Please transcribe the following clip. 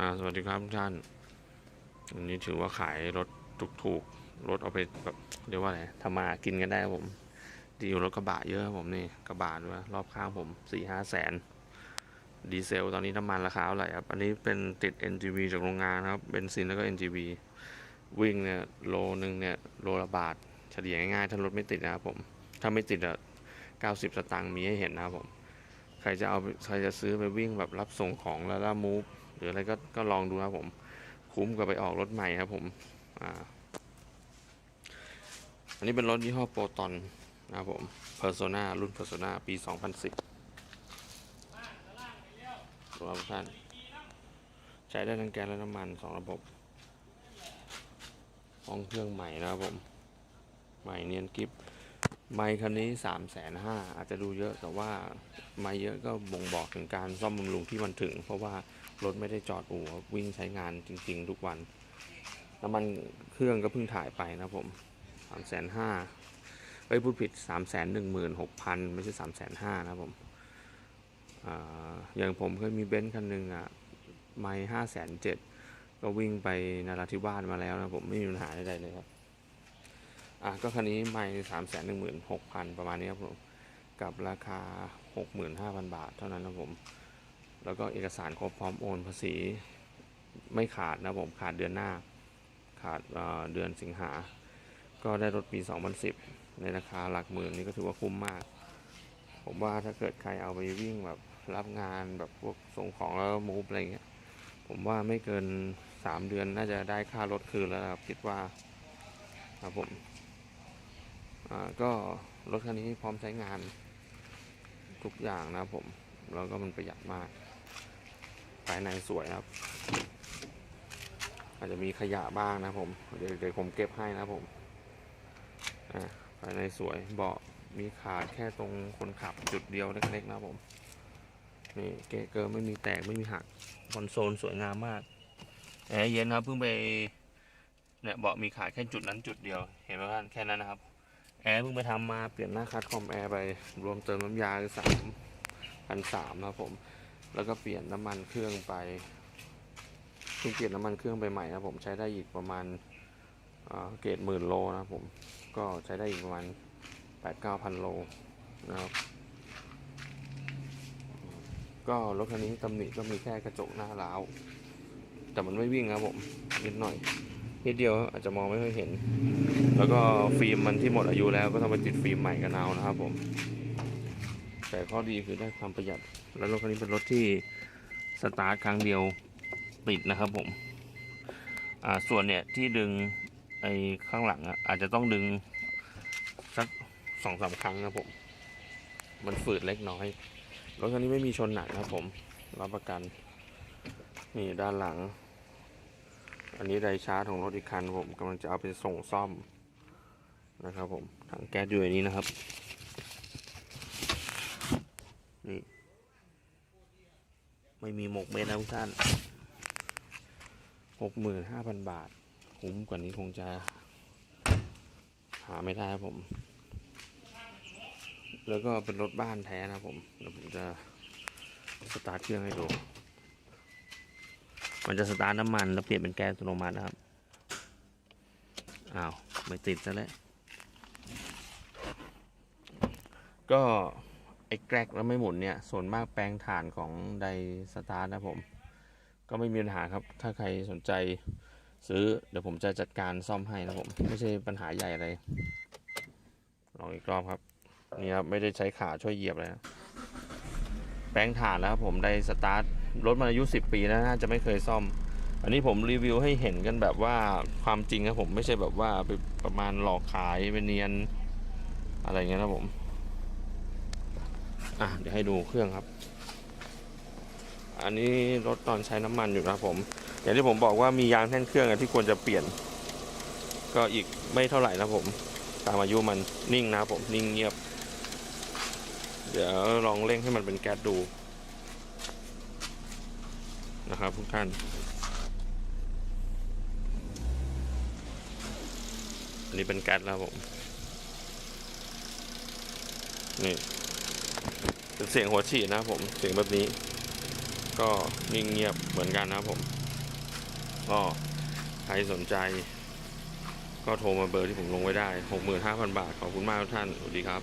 อ่าสวัสดีครับทุกท่านวันนี้ถือว่าขายรถถูกๆรถเอาไปแบบเรียกว่าอะไรทำมากินกันได้ครับผม ดีกว่รถกระบะเยอะครับผมนี่กระบะด้วยรอบข้างผมสี่ห้าแสนดีเซลตอนนี้น้ำมันราคาเท่าไหร่ครับ อันนี้เป็นติด NGV จากโรงงานครับเบนซินแล้วก็ NGV วิ่งเนี่ยโลนึงเนี่ยโลละบาท เฉลี่ยง่ายๆถ้ารถไม่ติดนะครับผม ถ้าไม่ติดอะ90สตางค์มีให้เห็นนะครับผม ใครจะเอาใครจะซื้อไปวิ่งแบบรับส่งของแล้วก็มูฟ หรืออะไรก็ก็ลองดูนะครับผม คุ้มกับไปออกรถใหม่ครับผมอ่าอันนี้เป็นรถยี่ห้อโปรตอนนะครับผม Persona รุ่น Persona ปี 2010รวมท่านใช้ได้ทั้งแก๊สและน้ำมันสองระบบห้องเครื่องใหม่นะครับผม ใหม่เนียนกิฟต์ ไมค์คันนี้สามแสนห้าอาจจะดูเยอะแต่ว่าไม่เยอะก็บ่งบอกถึงการซ่อมบำรุงที่มันถึง เพราะว่ารถไม่ได้จอดอู่วิ่งใช้งานจริง ๆ ทุกวัน น้ำมันเครื่องก็เพิ่งถ่ายไปนะผมสามแสนห้าเอ้ยพูดผิดสามแสนหนึ่งหมื่นหกพันไม่ใช่สามแสนห้านะผมออย่างผมเคยมีเบนซ์คันหนึ่งอะไม่ห้าแสนเจ็ดก็วิ่งไปนาราธิวาสมาแล้วนะผมไม่มีปัญหาใดๆเลยครับ อะก็คันนี้ไม่สามแสนหนึ่งหมื่นหกพันประมาณนี้ครับผมกับราคาหกหมื่นห้าพันบาทเท่านั้นนะผม แล้วก็เอกสารครบพร้อมโอนภาษีไม่ขาดนะผมขาดเดือนหน้า ขาดเอ่อเดือนสิงหา ก็ได้รถปี 2010 ในราคาหลักหมื่นนี่ก็ถือว่าคุ้มมาก ผมว่าถ้าเกิดใครเอาไปวิ่งแบบรับงานแบบพวกส่งของแล้วมูฟอะไรเงี้ย ผมว่าไม่เกิน 3 เดือนน่าจะได้ค่ารถคืนแล้วครับ คิดว่าครับผม ก็รถคันนี้พร้อมใช้งานทุกอย่างนะครับผม แล้วก็มันประหยัดมาก ภายในสวยนะครับ อาจจะมีขยะบ้างนะผม เดี๋ยวเดี๋ยวผมเก็บให้นะผมภายในสวยเบาะมีขาดแค่ตรงคนขับจุดเดียวเล็กๆนะผม นี่เกเกอร์ไม่มีแตกไม่มีหักคอนโซลสวยงามมากแอร์เย็นครับเพิ่งไปเนี่ยเบาะมีขาดแค่จุดนั้นจุดเดียว เห็นไหมครับแค่นั้นนะครับ แอร์เพิ่งไปทำมาเปลี่ยนหน้าคัดคอมแอร์ไปรวมเติมน้ำยาสามพันสามนะครับผม แล้วก็เปลี่ยนน้ำมันเครื่องไปเพิ่งเปลี่ยนน้ำมันเครื่องไปใหม่นะผมใช้ได้อีกประมาณอ่าเกรดหมื่นโลนะผมก็ใช้ได้อีกประมาณแปดเก้าพันโลนะครับก็รถคันนี้ตำหนิก็มีแค่กระจกหน้าร้าวแต่มันไม่วิ่งครับผมนิดหน่อย นิดเดียวอาจจะมองไม่ค่อยเห็น แล้วก็ฟิล์มมันที่หมดอายุแล้วก็ต้องไปติดฟิล์มใหม่กันเอานะครับผมแต่ข้อดีคือได้ความประหยัด แล้วรถคันนี้เป็นรถที่สตาร์ทครั้งเดียวติดนะครับผมอ่าส่วนเนี่ยที่ดึงไอ้ข้างหลังอะอาจจะต้องดึงสักสองสามครั้งนะผม มันฝืดเล็กน้อย รถคันนี้ไม่มีชนหนักนะครับผม รับประกัน นี่ด้านหลัง อันนี้ไดชาร์จของรถอีกคันผมกำลังจะเอาไปส่งซ่อมนะครับผมถังแก๊สอยู่ในนี้นะครับ นี่ ไม่มีหมกเม็ดนะทุกท่านหกหมื่นห้าพันบาท คุ้มกว่านี้คงจะ หาไม่ได้ครับผม แล้วก็เป็นรถบ้านแท้นะผมเดี๋ยวผมจะสตาร์ทเครื่องให้ดู มันจะสตาร์ทน้ำมันแล้วเปลี่ยนเป็นแก๊สอัตโนมัตินะครับ อ้าว ไม่ติดซะแล้ว ก็ไอ้แกรกแล้วไม่หมุนเนี่ย ส่วนมากแปลงฐานของไดสตาร์ทนะผม ก็ไม่มีปัญหาครับ ถ้าใครสนใจซื้อเดี๋ยวผมจะจัดการซ่อมให้นะผม ไม่ใช่ปัญหาใหญ่อะไรลองอีกรอบครับ นี่ครับ ไม่ได้ใช้ขาช่วยเหยียบเลยนะแปลงฐานแล้วครับผมไดสตาร์ท รถมันอายุ 10 ปีแล้วน่าจะไม่เคยซ่อม อันนี้ผมรีวิวให้เห็นกันแบบว่าความจริงครับผมไม่ใช่แบบว่าไปประมาณหลอกขายเป็นเนียนอะไรเงี้ยนะผม อะเดี๋ยวให้ดูเครื่องครับ อันนี้รถตอนใช้น้ำมันอยู่นะผม อย่างที่ผมบอกว่ามียางแท่นเครื่องอที่ควรจะเปลี่ยน ก็อีกไม่เท่าไหร่นะผม ตามอายุมันนิ่งนะผมนิ่งเงียบ เดี๋ยวลองเร่งให้มันเป็นแก๊สดู นะครับทุกท่าน อันนี้เป็นแก๊สแล้วผม นี่เป็นเสียงหัวฉีดนะผม เสียงแบบนี้ ก็นิ่งเงียบเหมือนกันนะผม ก็ใครสนใจ ก็โทรมาเบอร์ที่ผมลงไว้ได้ 65,000 บาท ขอบคุณมากทุกท่าน สวัสดีครับ